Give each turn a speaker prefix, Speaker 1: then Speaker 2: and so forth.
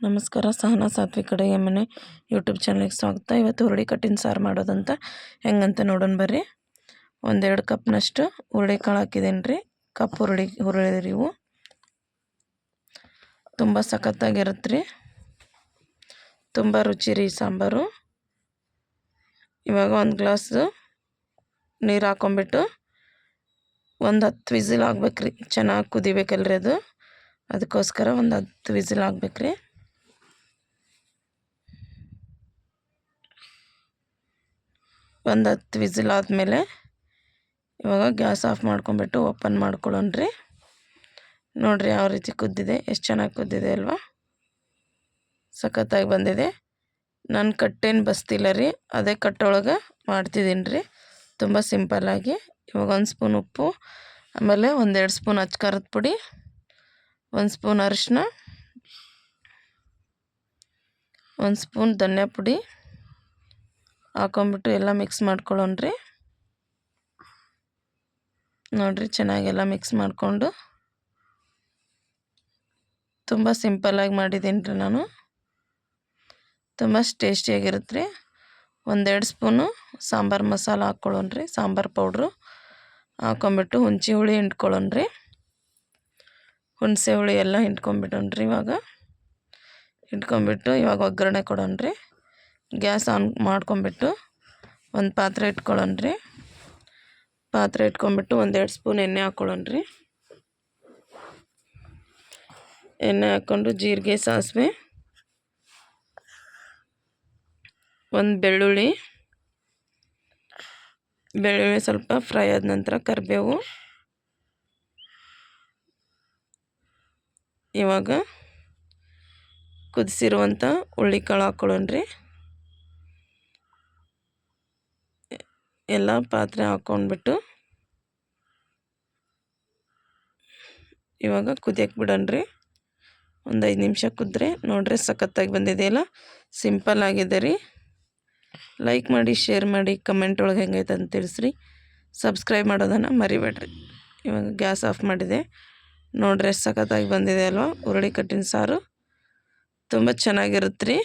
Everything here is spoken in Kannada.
Speaker 1: ನಮಸ್ಕಾರ, ಸಹನಾ ಸಾತ್ವಿ ಕಡೆ ಮನೆ ಯೂಟ್ಯೂಬ್ ಚಾನಲ್ಗೆ ಸ್ವಾಗತ. ಇವತ್ತು ಹುರುಳಿ ಕಟ್ಟಿನ ಸಾರು ಮಾಡೋದಂತ. ಹೆಂಗಂತ ನೋಡೋಣ ಬರ್ರಿ. ಒಂದೆರಡು ಕಪ್ನಷ್ಟು ಹುರುಳಿ ಕಾಳು ಹಾಕಿದ್ದೀನಿ ರೀ. ಕಪ್ ಹುರುಳಿ ಹುರುಳಿ ರೀ ಇವು. ತುಂಬ ಸಖತ್ತಾಗಿರುತ್ತೆ ರೀ. ತುಂಬ ರುಚಿ ರೀ ಸಾಂಬಾರು. ಇವಾಗ ಒಂದು ಗ್ಲಾಸು ನೀರು ಹಾಕೊಂಬಿಟ್ಟು ಒಂದು ಹತ್ತು ವಿಸಿಲ್ ರೀ ಚೆನ್ನಾಗಿ ಕುದಿಬೇಕಲ್ರಿ ಅದು. ಅದಕ್ಕೋಸ್ಕರ ಒಂದು ಹತ್ತು ವಿಸಿಲ್ ಆಗ್ಬೇಕ್ರಿ ಒಂದು ಹತ್ತು ವಿಸಿಲ್ ಆದಮೇಲೆ ಇವಾಗ ಗ್ಯಾಸ್ ಆಫ್ ಮಾಡ್ಕೊಂಬಿಟ್ಟು ಓಪನ್ ಮಾಡ್ಕೊಳ್ಳೋಣ್ರಿ ನೋಡಿರಿ ಯಾವ ರೀತಿ ಕುದ್ದಿದೆ, ಎಷ್ಟು ಚೆನ್ನಾಗಿ ಕುದ್ದಿದೆ ಅಲ್ವಾ? ಸಖತ್ತಾಗಿ ಬಂದಿದೆ. ನಾನು ಕಟ್ಟೇನು ಬಸ್ತಿಲ್ಲ ರೀ, ಅದೇ ಕಟ್ಟೊಳಗೆ ಮಾಡ್ತಿದ್ದೀನಿ ರೀ. ತುಂಬ ಸಿಂಪಲ್ಲಾಗಿ ಇವಾಗ ಒಂದು ಸ್ಪೂನ್ ಉಪ್ಪು, ಆಮೇಲೆ ಒಂದೆರಡು ಸ್ಪೂನ್ ಅಚ್ಕಾರದ ಪುಡಿ, ಒಂದು ಸ್ಪೂನ್ ಅರಿಶಿನ, ಒಂದು ಸ್ಪೂನ್ ಧನಿಯಾ ಪುಡಿ ಹಾಕೊಂಬಿಟ್ಟು ಎಲ್ಲ ಮಿಕ್ಸ್ ಮಾಡ್ಕೊಳ್ಳೋಣ್ರಿ ನೋಡಿರಿ ಚೆನ್ನಾಗೆಲ್ಲ ಮಿಕ್ಸ್ ಮಾಡಿಕೊಂಡು. ತುಂಬ ಸಿಂಪಲ್ಲಾಗಿ ಮಾಡಿದ್ದೀನಿ ರೀ ನಾನು. ತುಂಬ ಟೇಸ್ಟಿಯಾಗಿರುತ್ತೆ ರೀ ಒಂದೆರಡು ಸ್ಪೂನು ಸಾಂಬಾರು ಮಸಾಲ ಹಾಕ್ಕೊಳ್ಳೋಣ್ರಿ ಸಾಂಬಾರು ಪೌಡ್ರು ಹಾಕೊಂಬಿಟ್ಟು ಹುಣಸೆ ಹುಳಿ ಹಿಂಡ್ಕೊಳ್ಳೋಣ್ರಿ ಹುಣಸೆ ಹುಳಿ ಎಲ್ಲ ಹಿಂಡ್ಕೊಂಬಿಟ್ಟೋಣ್ರಿ ಇವಾಗ. ಹಿಂಡ್ಕೊಂಬಿಟ್ಟು ಇವಾಗ ಒಗ್ಗರಣೆ ಕೊಡೋಣ್ರಿ. ಗ್ಯಾಸ್ ಆನ್ ಮಾಡ್ಕೊಂಬಿಟ್ಟು ಒಂದು ಪಾತ್ರೆ ಇಟ್ಕೊಳ್ಳೋಣ್ರಿ ಪಾತ್ರೆ ಇಟ್ಕೊಂಬಿಟ್ಟು ಒಂದೆರಡು ಸ್ಪೂನ್ ಎಣ್ಣೆ ಹಾಕ್ಕೊಳ್ಳೋಣ್ರಿ ಎಣ್ಣೆ ಹಾಕ್ಕೊಂಡು ಜೀರಿಗೆ, ಸಾಸಿವೆ, ಒಂದು ಬೆಳ್ಳುಳ್ಳಿ ಬೆಳ್ಳುಳ್ಳಿ ಸ್ವಲ್ಪ ಫ್ರೈ ಆದ ನಂತರ ಕರಿಬೇವು. ಇವಾಗ ಕುದಿಸಿರುವಂಥ ಕಾಳು ಹಾಕ್ಕೊಳ್ಳೋಣ್ರಿ ಎಲ್ಲ ಪಾತ್ರೆ ಹಾಕ್ಕೊಂಡ್ಬಿಟ್ಟು ಇವಾಗ ಕುದಿಯಕ್ಕೆ ಬಿಡೋಣ್ರಿ ಒಂದು ಐದು ನಿಮಿಷ ಕುದ್ರೆ ನೋಡ್ರಿ ಸಖತ್ತಾಗಿ ಬಂದಿದೆಯಲ್ಲ ಸಿಂಪಲ್ ಆಗಿದೆ ರೀ. ಲೈಕ್ ಮಾಡಿ ಶೇರ್ ಮಾಡಿ ಕಮೆಂಟ್ ಒಳಗೆ ಹೆಂಗೈತೆ ಅಂತ ತಿಳಿಸ್ರಿ. ಸಬ್ಸ್ಕ್ರೈಬ್ ಮಾಡೋದನ್ನು ಮರಿಬೇಡ್ರಿ. ಇವಾಗ ಗ್ಯಾಸ್ ಆಫ್ ಮಾಡಿದೆ. ನೋಡ್ರಿ ಸಖತ್ತಾಗಿ ಬಂದಿದೆ ಅಲ್ವಾ. ಉರುಳಿ ಕಟ್ಟಿನ ಸಾರು. ತುಂಬ ಚೆನ್ನಾಗಿರುತ್ತೆ ರೀ